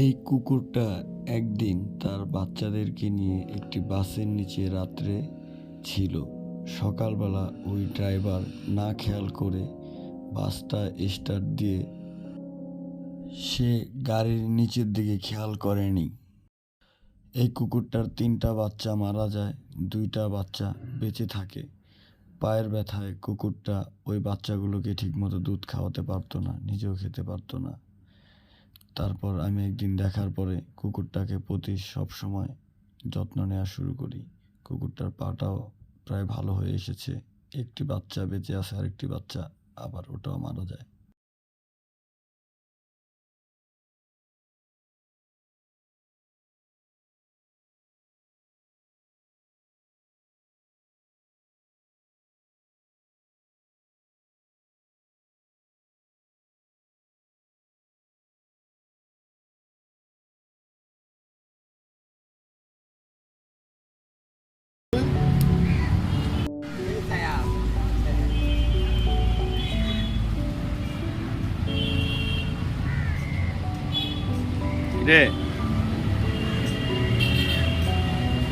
এই কুকুরটা একদিন তার বাচ্চাদেরকে নিয়ে একটি বাসের নিচে রাত্রে ছিল। সকালবেলা ওই ড্রাইভার না খেয়াল করে বাসটা স্টার্ট দিয়ে সে গাড়ির নিচের দিকে খেয়াল করেনি। এই কুকুরটার তিনটা বাচ্চা মারা যায়, দুইটা বাচ্চা বেঁচে থাকে। পায়ের ব্যথায় কুকুরটা ওই বাচ্চাগুলোকে ঠিকমতো দুধ খাওয়াতে পারতো না, নিজেও খেতে পারতো না। তারপর আমি একদিন দেখার পরে কুকুরটাকে প্রতি সব সময় যত্ন নেওয়া শুরু করি। কুকুরটার পাটাও প্রায় ভালো হয়ে এসেছে। একটি বাচ্চা বেঁচে আছে, আরেকটি বাচ্চা আবার ওটাও মারা যায়। で